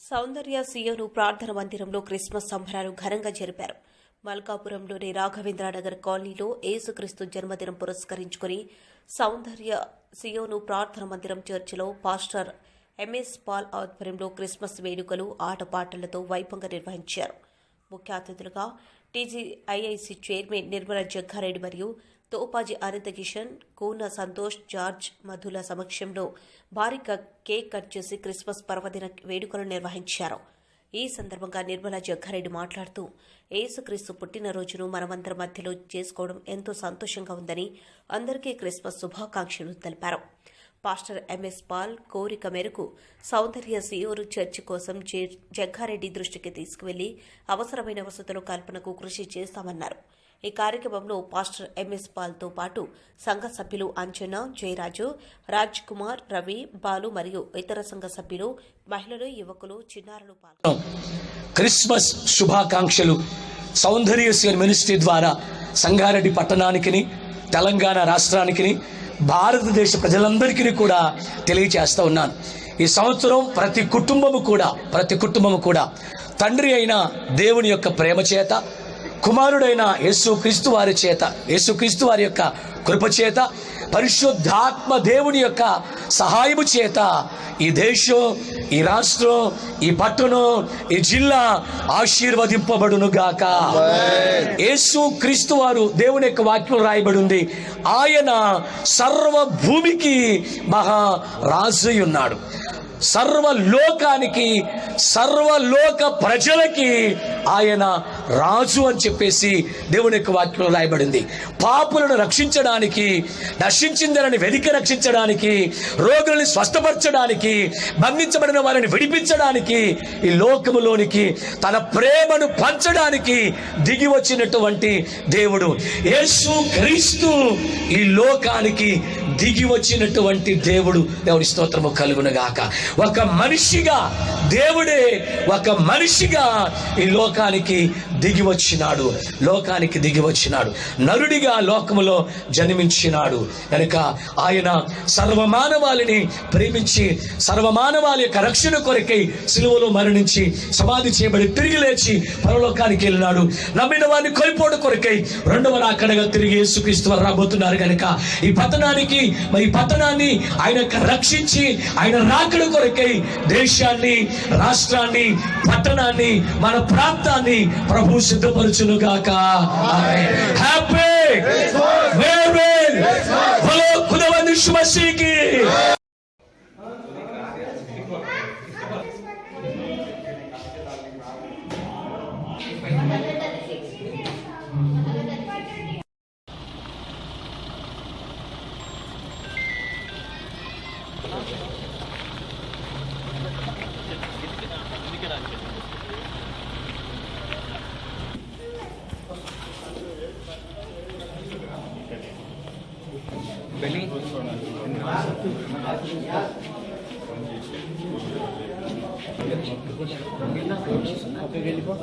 సౌందర్య సియోను ప్రార్థన మందిరంలో క్రిస్మస్ సంబరాలు ఘనంగా జరిపారు. మల్కాపురంలోని రాఘవేంద్రనగర్ కాలనీలో ఏసుక్రీస్తు జన్మదినం పురస్కరించుకుని సౌందర్య సియోను ప్రార్థన మందిరం చర్చిలో పాస్టర్ ఎంఎస్ పాల్ ఆధ్వర్యంలో క్రిస్మస్ వేడుకలు ఆటపాటలతో వైభవంగా నిర్వహించారు. ముఖ్య అతిథులుగా టీజీఐఐసి చైర్మన్ నిర్మల జగ్గారెడ్డి మరియు తోపాజీ అనంత కిషన్ కూన సంతోష్ జార్జ్ మధుల సమక్షంలో భారీగా కేక్ కట్ చేసి క్రిస్మస్ పర్వదిన వేడుకలు నిర్వహించారు. ఈ సందర్భంగా నిర్మలా జగ్గారెడ్డి మాట్లాడుతూ ఏసుక్రీస్తు పుట్టినరోజును మనమందరి మధ్యలో చేసుకోవడం ఎంతో సంతోషంగా ఉందని అందరికీ క్రిస్మస్ శుభాకాంక్షలు తెలిపారు. పాస్టర్ ఎంఎస్ పాల్ కోరిక మేరకు సౌందర్య సియోరు చర్చ్ కోసం జగ్గారెడ్డి దృష్టికి తీసుకువెళ్ళి అవసరమైన వసతుల కల్పనకు కృషి చేస్తామన్నారు. ఈ కార్యక్రమంలో పాస్టర్ ఎంఎస్ పాల్తో పాటు సంఘ సభ్యులు అంజన జయరాజు రాజ్ కుమార్ రవి బాలు మరియు ఇతర సంఘ సభ్యులు మహిళలు యువకులు చిన్నారులు పాల్గొన్నారు. క్రిస్మస్ శుభాకాంక్షలు. సౌందర్య మినిస్ట్రీ ద్వారా సంగారెడ్డి పట్టణానికి తెలంగాణ రాష్ట్రానికి భారతదేశ ప్రజలందరికీ కూడా తెలియచేస్తూ ఉన్నాను. ఈ సంవత్సరం ప్రతి కుటుంబము కూడా ప్రతి కుటుంబము కూడా తండ్రి అయిన దేవుని యొక్క ప్రేమ చేత కుమారుడైన యేసు క్రీస్తు వారి చేత యేసు క్రీస్తు వారి యొక్క కృప చేత పరిశుద్ధాత్మ దేవుని యొక్క సహాయము చేత ఈ దేశం ఈ రాష్ట్రం ఈ పట్టణం ఈ జిల్లా ఆశీర్వదింపబడును గాక యేసు క్రీస్తు వారు దేవుని యొక్క వాక్యం రాయబడి ఉంది ఆయన సర్వ భూమికి మహా రాజు ఉన్నాడు సర్వలోకానికి సర్వలోక ప్రజలకి ఆయన రాజు అని చెప్పేసి దేవుని యొక్క వాక్యంలో రాయబడింది. పాపులను రక్షించడానికి నశించిందరని వెదిక రక్షించడానికి రోగులను స్వస్థపరచడానికి బంధించబడిన వారిని విడిపించడానికి ఈ లోకములోనికి తన ప్రేమను పంచడానికి దిగి వచ్చినటువంటి దేవుడు. యేసు క్రీస్తు ఈ లోకానికి దిగి వచ్చినటువంటి దేవుడు దేవుని స్తోత్రము కలుగునగాక. ఒక మనిషిగా దేవుడే ఒక మనిషిగా ఈ లోకానికి దిగి వచ్చినాడు. లోకానికి దిగి వచ్చినాడు. నరుడిగా లోకములో జన్మించినాడు. కనుక ఆయన సర్వమానవాళిని ప్రేమించి సర్వమానవాళి యొక్క రక్షణ కొరకై సిలువలో మరణించి సమాధి చేయబడి తిరిగి లేచి పరలోకానికి వెళ్ళినాడు. నమ్మిన వారిని కోల్పోవడం కొరకై రెండవ రాకడగా తిరిగి యేసుక్రీస్తు రాబోతున్నారు కనుక ఈ పతనానికి మరి పట్టణాన్ని ఆయన రక్షించి ఆయన రాకడ కొరకై దేశాన్ని రాష్ట్రాన్ని పట్టణాన్ని మన ప్రాంతాన్ని ప్రభు సిద్ధపరచును గాక హ్యాపీ ఖుదవంది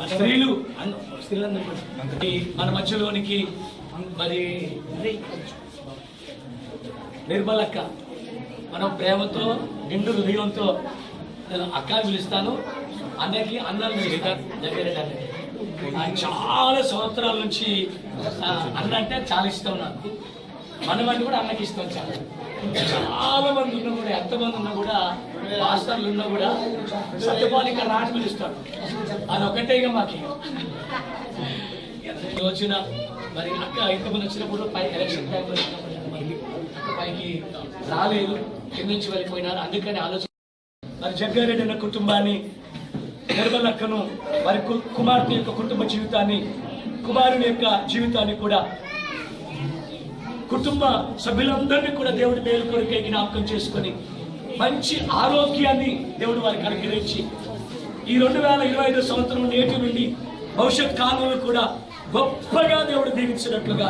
స్త్రీలు అన్- మన మధ్యలోనికి మరి నిర్మలక్క మనం ప్రేమతో నిండు హృదయంతో నేను అక్క పిలుస్తాను. అన్నకి అన్నలు శ్రీధర్ దగ్గర చాలా సంవత్సరాల నుంచి అన్న అంటే చాలా ఇష్టం నాకు. మనమంటే కూడా అన్నకి ఇష్టం చాలా. చాలా మంది ఉన్నా కూడా ఎంతమంది ఉన్నా కూడా మాస్టర్లు ఉన్నా కూడా సత్యపాలిక రాని పిలుస్తారు. అది ఒకటే ఇక మాకు. వచ్చిన మరి అక్క ఇంతకుముందు వచ్చినప్పుడు పై ఎలక్షన్ టైంలో పైకి రాలేదు. కింద నుంచి వెళ్ళిపోయినారు. అందుకని ఆలోచన మరి జగ్గారెడ్డి అన్న కుటుంబాన్ని నిర్మలక్కను వారి కు- కుమార్తె యొక్క కుటుంబ జీవితాన్ని కుమారుని యొక్క జీవితాన్ని కూడా కుటుంబ సభ్యులందరినీ కూడా దేవుడి మేలు కొరకే జ్ఞాపకం చేసుకొని మంచి ఆరోగ్యాన్ని దేవుడు వారికి అనుగ్రహించి ఈ రెండు వేల ఇరవై ఐదు సంవత్సరం నేటి నుండి భవిష్యత్ కాలంలో కూడా గొప్పగా దేవుడు దీవించినట్లుగా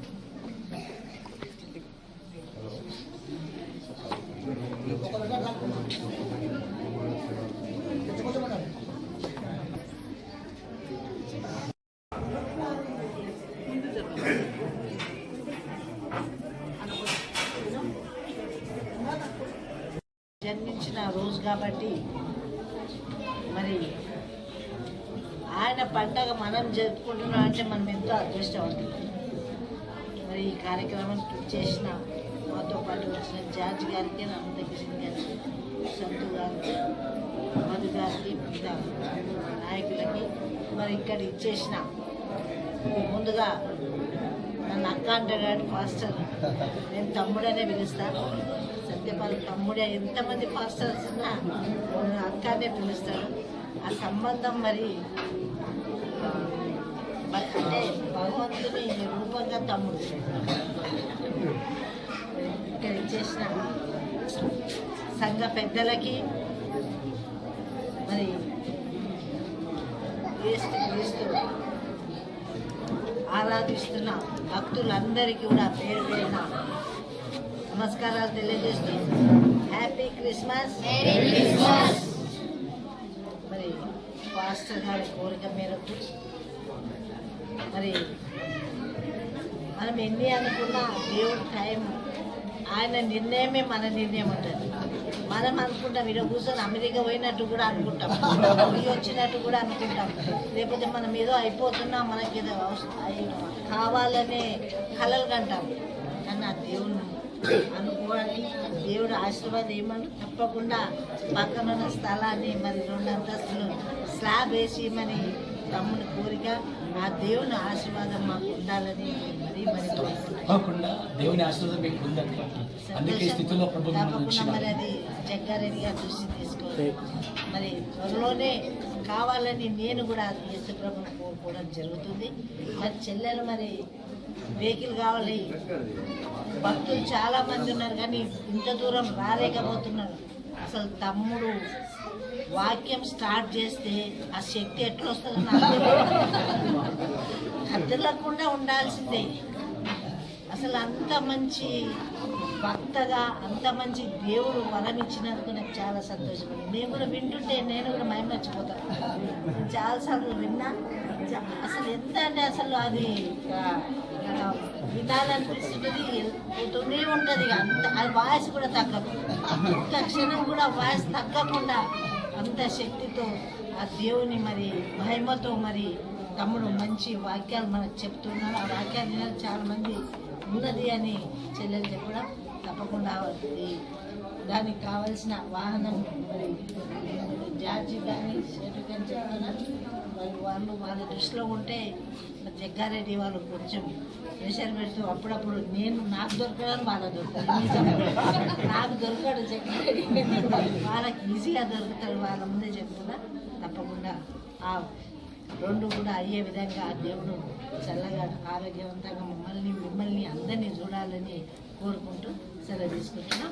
వీచును రోజు కాబట్టి మరి ఆయన పండగ మనం జరుపుకుంటున్నాం అంటే మనం ఎంతో అదృష్టవంతులు. మరి ఈ కార్యక్రమానికి చేసిన మాతో పాటు వచ్చిన జార్జ్ గారికి రామకృష్ణ గారికి సంతు గారికి మధు గారికి మిగతా నాయకులకి మరి ఇక్కడ ఇచ్చేసిన ముందుగా నన్ను అక్క అంటాడు ఫాస్టర్ నేను తమ్ముడనే పిలుస్తాను సత్యపాల్ తమ్ముడే ఎంతమంది పాస్టర్స్ ఉన్నా అక్కనే పిలుస్తారు. ఆ సంబంధం మరి అంటే భగవంతుని రూపంగా తమ్ముడు. ఇక్కడ ఇచ్చేసిన సంఘ పెద్దలకి మరి క్రీస్తు క్రీస్తు ఆరాధిస్తున్న భక్తులందరికీ కూడా పేరు పేరున నమస్కారాలు తెలియజేస్తూ హ్యాపీ క్రిస్మస్. మరి పాస్టర్ గారి కోరిక మేరకు మరి మనం ఎన్ని అనుకున్నా దేవుడు టైం ఆయన నిర్ణయమే మన నిర్ణయం ఉంటుంది మనం అనుకుంటాం ఇక్కడ కూర్చొని అమెరికా పోయినట్టు కూడా అనుకుంటాం పోయి వచ్చినట్టు కూడా అనుకుంటాం. లేకపోతే మనం ఏదో అయిపోతున్నా మనకి ఏదో కావాలనే కలలు కంటాం. కానీ ఆ దేవుని అనుకోవాలి దేవుడు ఆశీర్వాదం ఏమని తప్పకుండా పక్కనున్న స్థలాన్ని మరి రెండు అంతస్తులు స్లాబ్ వేసి మరి తమ్ముని కోరిక ఆ దేవుని ఆశీర్వాదం మాకు ఉండాలని మరీ మరి. తప్పకుండా దేవుని ఆశీర్వాదం మీకు ఉందండి అందుకే స్థితిలో తప్పకుండా మరి. అది జగ్గారెడ్డి గారు దృష్టి తీసుకోవాలి మరి త్వరలోనే కావాలని నేను కూడా యేసు ప్రభుని కోరుకోవడం జరుగుతుంది మరి చెల్లెలు మరి వెహికల్ కావాలి. భక్తులు చాలా మంది ఉన్నారు కానీ ఇంత దూరం రాలేకపోతున్నారు. అసలు తమ్ముడు వాక్యం స్టార్ట్ చేస్తే ఆ శక్తి ఎట్లా వస్తుందో నాకు తెలియదు. ఉండాల్సిందే. అసలు అంత మంచి భక్తగా అంత మంచి దేవుడు వరం ఇచ్చినందుకు నాకు చాలా సంతోషం నేను కూడా వింటుంటే నేను కూడా మయం మర్చిపోతాను చాలాసార్లు విన్నా అసలు ఎంత అంటే అసలు అది ఆ, ఆ, వినాలనిపిస్తుంటుంది పోతూనే ఉంటుంది అంత అది వాయిస్ కూడా తగ్గదు. ఒక్క క్షణం కూడా వాయిస్ తగ్గకుండా అంత శక్తితో ఆ దేవుని మరి మహిమతో మరి తమ్ముడు మంచి వాక్యాలు మనకు చెప్తున్నారు ఆ వాక్యాలు చాలా మంది ఉన్నది అని చెల్లెలు చెప్పడం తప్పకుండా వస్తుంది. దానికి కావలసిన వాహనం మరి జార్జి కానీ షేటు కానీ చెప్తున్నా మరి వాళ్ళు వాళ్ళ దృష్టిలో ఉంటే జగ్గారెడ్డి వాళ్ళు కొంచెం ప్రెషర్ పెడుతూ అప్పుడప్పుడు నేను నాకు దొరకడం వాళ్ళ దొరకదు నాకు దొరకడు జగ్గారెడ్డి. వాళ్ళకి ఈజీగా దొరుకుతాడు వాళ్ళ ముందే చెప్తున్నా. తప్పకుండా రెండు కూడా అయ్యే విధంగా దేవుడు చల్లగా ఆరోగ్యవంతంగా మమ్మల్ని మిమ్మల్ని అందరినీ చూడాలని కోరుకుంటూ సెలవు తీసుకుంటున్నాం.